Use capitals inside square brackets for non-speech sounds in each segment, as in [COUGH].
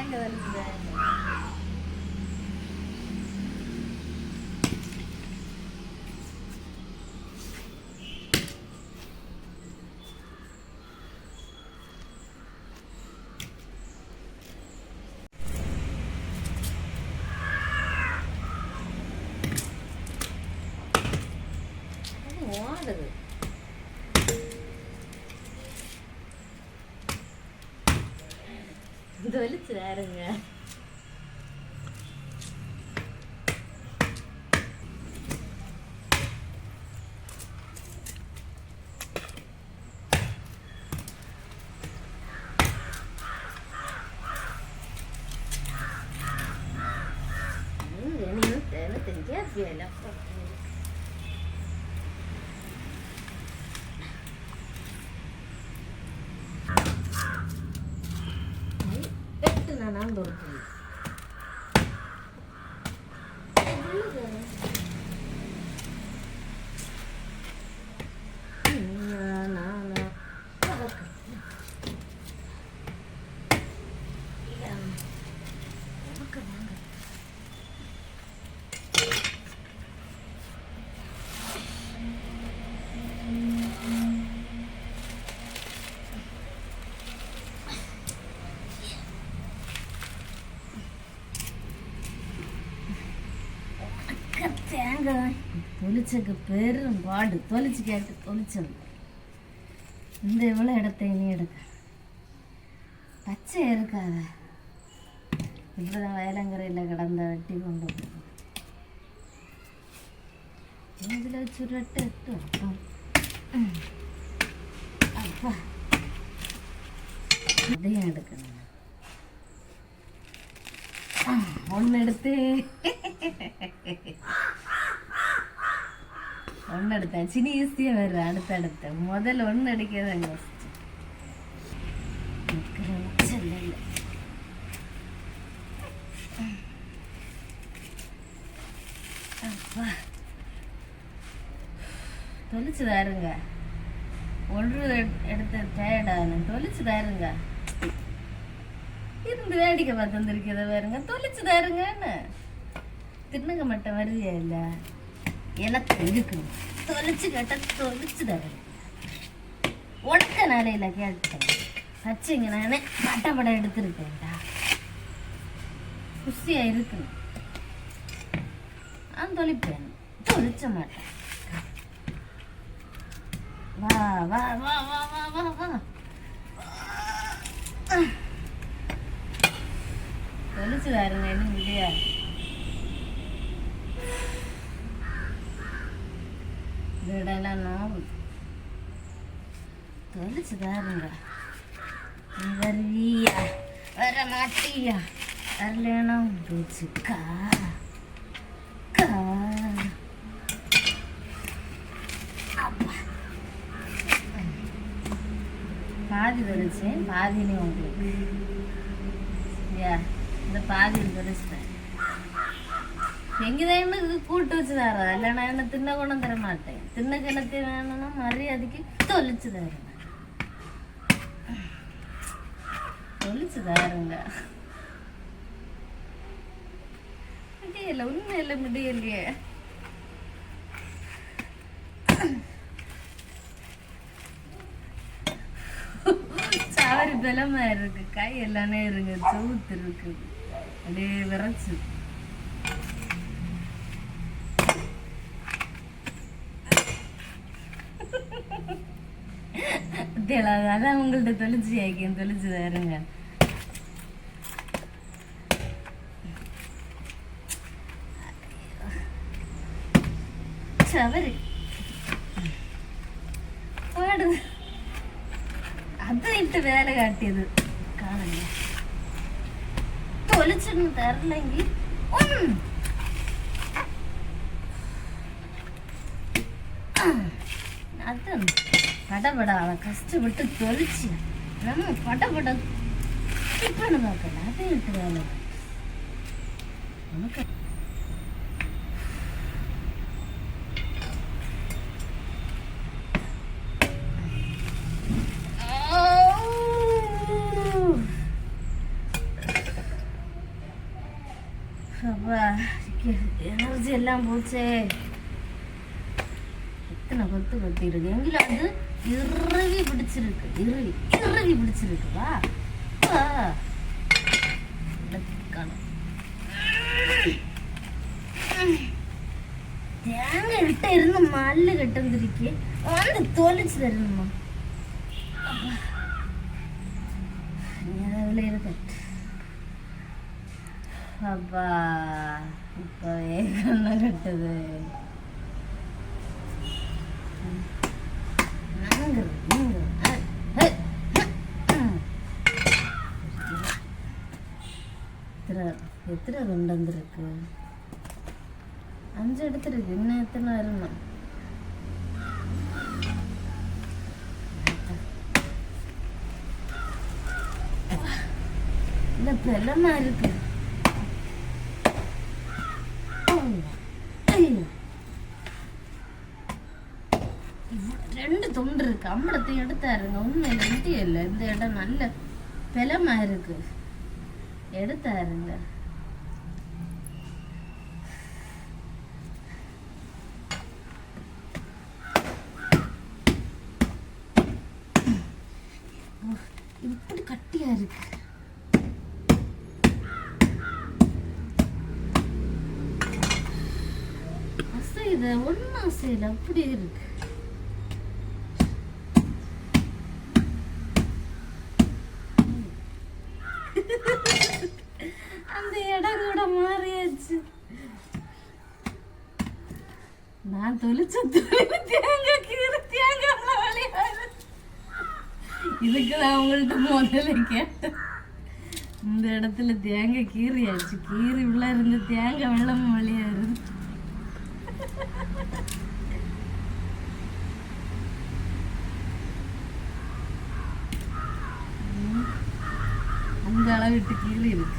தேங்க வலிக்குது இது வலிச்சு வேறுங்க எட்டு நான் ஒரு தேங்காய் தொழிச்சக்கு பெரும் பாடு. தொழிச்சு கேட்டு தொழிச்சது இந்த இவ்வளோ இடத்த இனி எடுக்க. பச்சை இருக்காத. இப்படிதான் வயலங்கரையில் கிடந்த வெட்டி கொண்டு இதில் சுருட்டு எட்டு அப்பா. இதையும் எடுக்கணும். ஒன்று எடுத்து. [LAUGHS] ஒன்று எடுத்தேன். சின்ன ஈஸியாக அடுத்த அடுத்தேன் முதல்ல ஒன்று அடிக்கிறதாங்க அப்பா. தொளிச்சு தாருங்க. ஒன்று எடுத்த டயர்டானு தொளிச்சு தாருங்க. இருந்து வேடிக்கை பார்த்து வந்திருக்கிறத பாருங்க. தொளிச்சு தாருங்கன்னு. தின்னுங்க மட்டும் வருதியா இல்ல? எனக்கு இருக்கணும் தொலைச்சு கேட்டால் தொலைச்சு தரேன். உடக்க நாளையில கேட்டேன். வச்சுங்க நானே பட்ட படம் எடுத்திருக்கேன்டா. குஷியா இருக்கணும். நான் தொலைப்பேன் தொலைச்ச மாட்டேன். வா வா வா வா வா வா வா. தொலைச்சு தாருங்க என்ன இல்லையா? தொலைச்சு தாருங்க நீ வருவியா வர மாட்டியா வரலனா பிடிச்சிக்கா கா. அப்பா. பாதி தொலைச்சேன் பாதினே உங்களுக்கு. சரியா? இந்த பாதி தொலைச்சிட்டேன் எங்கதான் என்ன கூட்டு வச்சு தர இல்லைன்னா என்ன தின்ன குணம் தர மாட்டேன் தின்ன கிணத்து வேணும்னா மரியாதைக்கு தொலைச்சு தரேன் தொலைச்சு தாருங்க முடியல உண்மையில முடியலையே சாரி பலமா இருக்கு கை எல்லாமே இருங்க சவுத்து இருக்கு. அப்படியே விரைச்சு. தெளிவாக அதான் உங்கள்ட்ட தொலைச்சி ஆக்கியம் தொலைச்சு தருங்க சவரு பாடு அது இட்டு வேலை காட்டியது காணுங்க தொலைச்சுன்னு தரலங்கி உம். அதான் படபட அவன் கஷ்டப்பட்டு தொலைச்சு நம்ம படபட டிப்பனு பார்க்கல அதை இட்டு வேலை நமக்கு அப்பா எனர்ஜி எல்லாம் போச்சே. எத்தனை கொத்து கொத்திருக்கு எங்களை அது இறுகி பிடிச்சிருக்கு. இறுகி இறுகி பிடிச்சிருக்குவா தேங்க கிட்ட இருந்து மல்லு கட்டிருந்துருக்கு வந்து தொலைச்சு தரணுமா அப்பா இப்போவே கண்ணை கட்டுது. எத்தனை ரெண்டு வந்துருக்கு? அஞ்சு எடுத்துருக்கு இன்னும் எத்தனை வரணும்? இல்லை பெலமா இருக்குது துண்டு எடுத்தாருங்க. உண்மையில இந்திய இல்லை. இந்த இடம் நல்ல பிலமா இருக்கு. எடுத்தாருங்க. இப்படி கட்டியா இருக்கு. அசைத ஒன்னும் அசையல. அப்படி இருக்கு அந்த இடம் கூட மாறியாச்சு நான் தொலைச்ச தொழில் தேங்காய் கீரை தேங்காய் வழியாது இதுக்கு நான் உங்கள்ட்ட முதல்ல கேட்டேன். இந்த இடத்துல தேங்காய் கீறியாச்சு கீறி உள்ள இருந்து தேங்காய் வெள்ளம் வழியா இருந்து அந்த அளவிட்டு கீழே இருக்கு.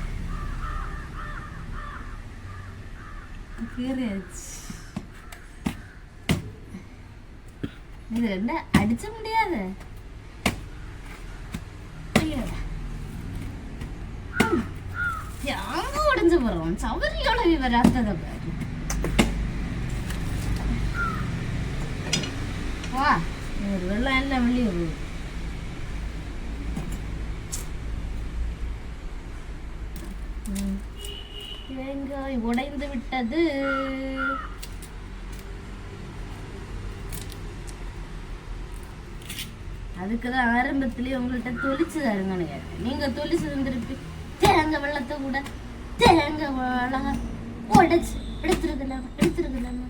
கீறியாச்சு இது என்ன? அடிச்ச முடியாது? അങ്ങ് ഉടഞ്ഞു പോറും ചവരിലാണ് ഈ വരാത്തത് വാ ഒരു വെള്ളം എല്ലാം വെള്ളി പോകും வெங்காயம் உடைந்து விட்டது அதுக்கு தான் ஆரம்பத்திலே உங்கள்கிட்ட தொளிச்சு தருங்கன்னு கேட்டேன். நீங்க தொளிச்சு தந்திருப்பி. தேங்காய் வெள்ளத்தை கூட தேங்காய் அழகா உடைச்சு எடுத்துருக்கலாம்? எடுத்துருக்கலாமா?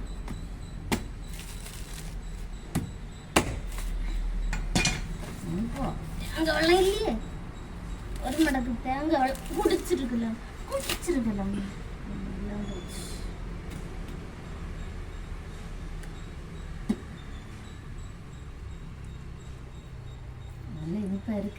இப்போ தேங்காய் வெள்ளம் இல்லையே. ஒரு மடக்கு தேங்காய் வெள்ளம் குடிச்சிருக்கலாம் குடிச்சிருக்கலாம் எல்லாம் போச்சு. நல்ல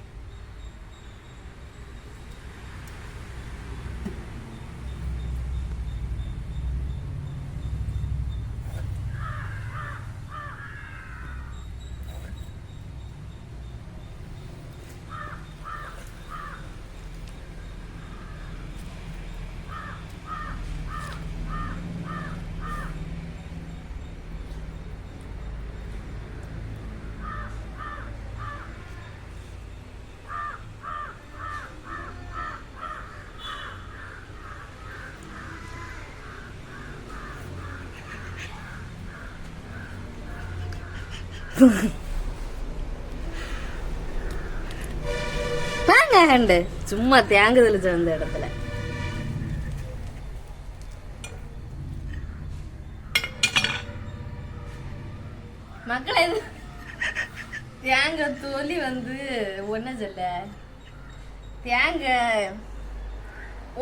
இனிப்பா கண்டு சும்மா தேங்காய் தெளிச்சு வந்த இடத்துல. மக்களே தேங்க தேங்காய் தோலி வந்து ஒன்றும் சொல்ல. தேங்காய்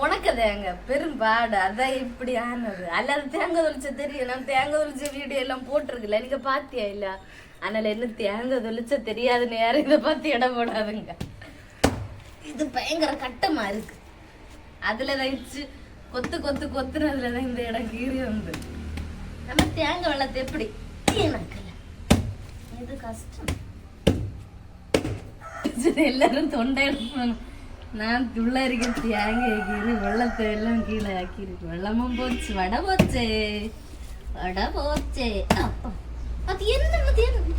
உனக்கு தேங்க பெரும்பாடு அதான் இப்படி ஆனது. அல்லது தேங்காய் தொளிச்ச தெரியும் நான் தேங்காய் தொளிச்ச வீடியோ எல்லாம் போட்டிருக்குல்ல நீங்க பாத்தியா இல்ல அதனால என்ன தேங்காய் தொளிச்ச தெரியாதுன்னு யாரும் இதை பார்த்து இடம் போடாதுங்க. இது பயங்கர கட்டமா இருக்கு. அதுல வச்சு கொத்து கொத்து கொத்துனதுல தான் இந்த இடம் கீறி வந்து. நம்ம தேங்காய் வெள்ளத்தை எப்படி எனக்குல இது கஷ்டம். எல்லாரும் தொண்டை நான் பிள்ளைக்கு தேங்க ஆக்கிரு வெள்ளத்தை எல்லாம் கீழே ஆக்கிருக்கு வெள்ளமும் போச்சு வடை போச்சே. வடை போச்சே. அது என்ன?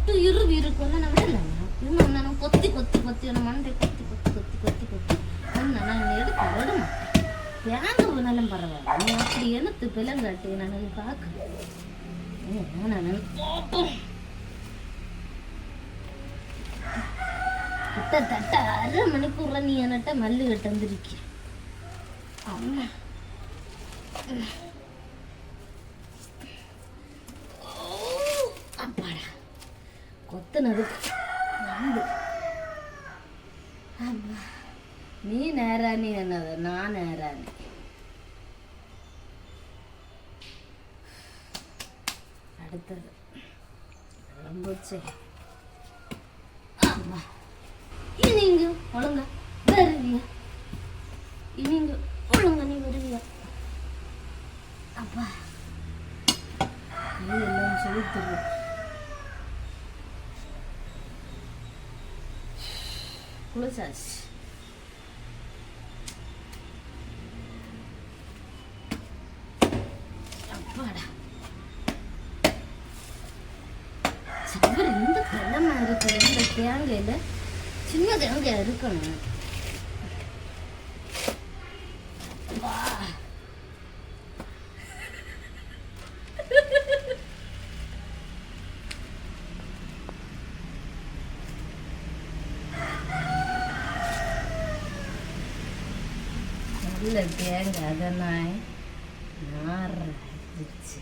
அது என்ன இருவி இருக்கும் நான் விடல. இன்னும் நான் கொத்தி கொத்தி கொத்தி நான் மண்டை கொத்தி கொத்தி கொத்தி கொத்தி கொத்தி. ஒன்று நான் எடுக்க விட மாட்டேன். தேங்க போனாலும் பரவாயில்ல? நீ அப்படி எனக்கு பிள்ளைங்காட்டி நான் பார்க்க? நான் கிட்டத்தட்ட அரை மணிக்கூர்ல நீ என்னட்ட மல்லு கட்டு வந்திருக்க அம்மா ஓ, அப்பாடா கத்துனது. வந்து நீ நேராணி என்னது? நான் நேராணி அடுத்தது. போச்சே. ஆமா இனிங்க ஒழுங்கா வருவியா இனிங்க ஒழுங்கா நீ வருவியா அப்பா கை எல்லாம் செலுத்துரு குளிச்சாச்சு அப்பாடா. சவர் எந்த கிழமை இருக்கிற இந்த தேங்காயில சின்ன தேங்காய் இருக்கணும் வா. நல்ல தேங்காய் அதனாய் நாரிச்சு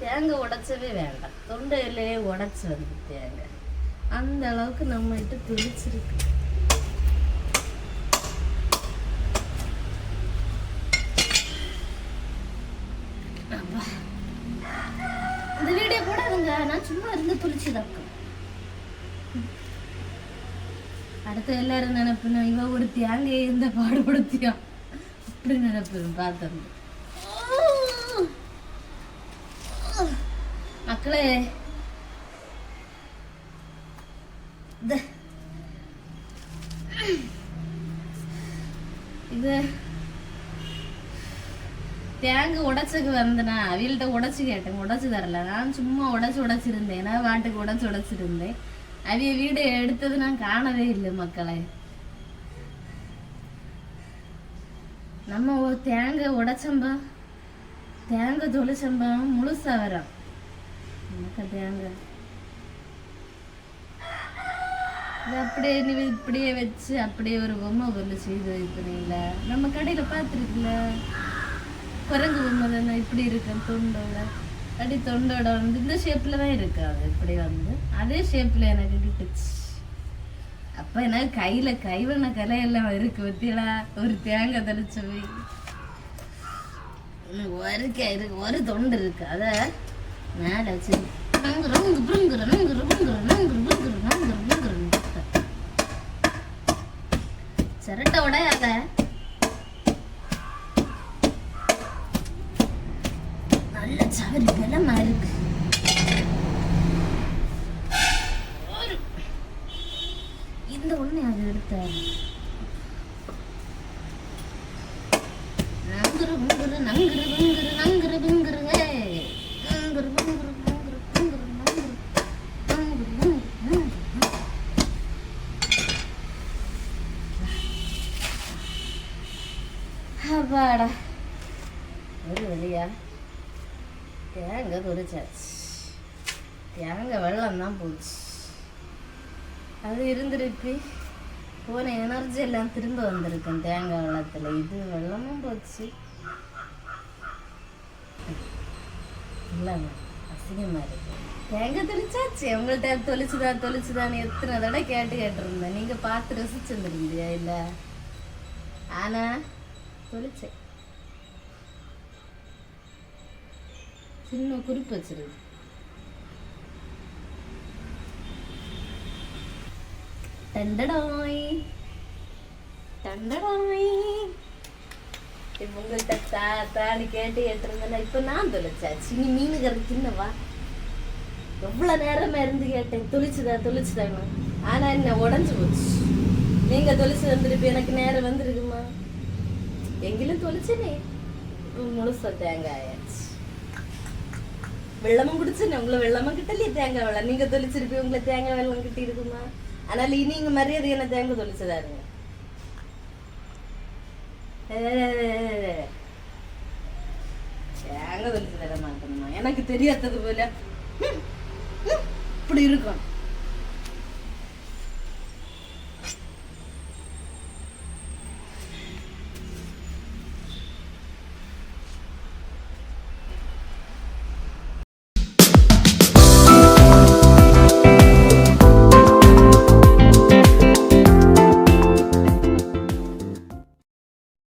தேங்காய் உடைச்சவே வேண்டாம் தொண்டையிலேயே உடைச்சு வந்து தேங்காய் அந்த அளவுக்கு நம்ம கிட்ட பிடிச்சிருக்கு இந்த வீடியோ போடாதுங்க நான் சும்மா இருந்து பிடிச்சி தக்கும் அடுத்த எல்லாரும் நினைப்புனா இவ ஒருத்தி அங்கே இந்த பாடுபடுத்தியா அப்படி நினைப்பு பார்த்தோம். மக்களே இது தேங்கு தேங்காய் உடைச்சுக்கு வந்தனா அவியல்கிட்ட உடைச்சு கேட்டேன் உடைச்சு தரல. நான் சும்மா உடைச்சு உடைச்சிருந்தேன் நான் வாட்டுக்கு உடச்சு உடைச்சிருந்தேன். அவிய வீடு எடுத்தது நான் காணவே இல்லை மக்களை. நம்ம ஒரு தேங்காய் உடைச்சம்பா தேங்காய் தொழிச்சம்பா முழுசா வரும் எனக்கு தேங்காய் இது அப்படியே நீ இப்படியே வச்சு அப்படியே ஒரு பொம்மை பொருள் செய்து வைக்கிறீங்கள நம்ம கடையில பார்த்துருக்குல்ல குரங்கு பொம்மை தானே இப்படி இருக்கு தொண்டோட அப்படி தொண்டோட வந்து இந்த ஷேப்பில் தான் இருக்கு அது. இப்படி வந்து அதே ஷேப்பில் எனக்கு கிட்டுச்சு அப்போ எனக்கு கையில் கைவண்ண கலை எல்லாம் இருக்கு பத்தியலா? ஒரு தேங்காய் தெளிச்சு போய். ஒரு கை இருக்கு ஒரு தொண்டு இருக்கு. அத மேல வச்சு நங்குற அதை பலமா இருக்கு இந்த ஒண்ணு அது எடுத்த நங்குரு நங்குரு நங்குரு புங்குரு நங்குரு புங்குரு ஏய். நங்குரு புங்குரு நங்குரு புங்குரு நங்குரு நங்குரு புங்குரு நங்குரு அப்பாடா ஒரு வழியா தேங்காய் துடைச்சாச்சு தேங்காய் வெள்ளம் தான் போச்சு அது இருந்திருக்கு. போன எனர்ஜி எல்லாம் திரும்ப வந்திருக்கும் தேங்காய் வெள்ளத்தில். இது வெள்ளமும் போச்சு. இல்லைங்க அசிங்கமாக இருக்கு. தேங்காய் தொளிச்சாச்சு. உங்கள்கிட்ட தொளிச்சுதா தொளிச்சுதான்னு எத்தனை தடவை கேட்டு கேட்டிருந்தேன். நீங்கள் பார்த்து ரசிச்சிருந்துருந்தியா இல்லை. ஆனா தொளிச்சேன். சின்ன குறிப்பு வச்சிருக்கு. டண்டடாய் டண்டடாய் இப்ப உங்கள்கிட்ட தா தாடி கேட்டு கேட்டிருந்தேன் இப்போ நான் தொலைச்சாச்சு நீ மீன் கறி தின்னவா எவ்வளவு நேரமா இருந்து கேட்டேன் தொளிச்சுதா தொளிச்சுதான்னு ஆனா என்ன உடஞ்சு போச்சு நீங்க தொளிச்சு வந்திருப்ப எனக்கு நேரம் வந்திருக்குமா எங்கிலும் தொளிச்சனே இப்ப முழுசா தேங்காய் ஆயாச்சு வெள்ளமும் குடிச்சுனே உங்களை வெள்ளமும் கிட்டலையே தேங்காய் வெள்ளம் நீங்க தொளிச்சிருப்பீங்க உங்களை தேங்காய் வெள்ளம் கிட்டி அதனால ஆனால் இனி மரியாதை என்ன தேங்காய் தொளிச்சதாருங்க தேங்க தேங்காய் தொளிச்சு எனக்கு தெரியாதது போல. இப்படி இருக்கும்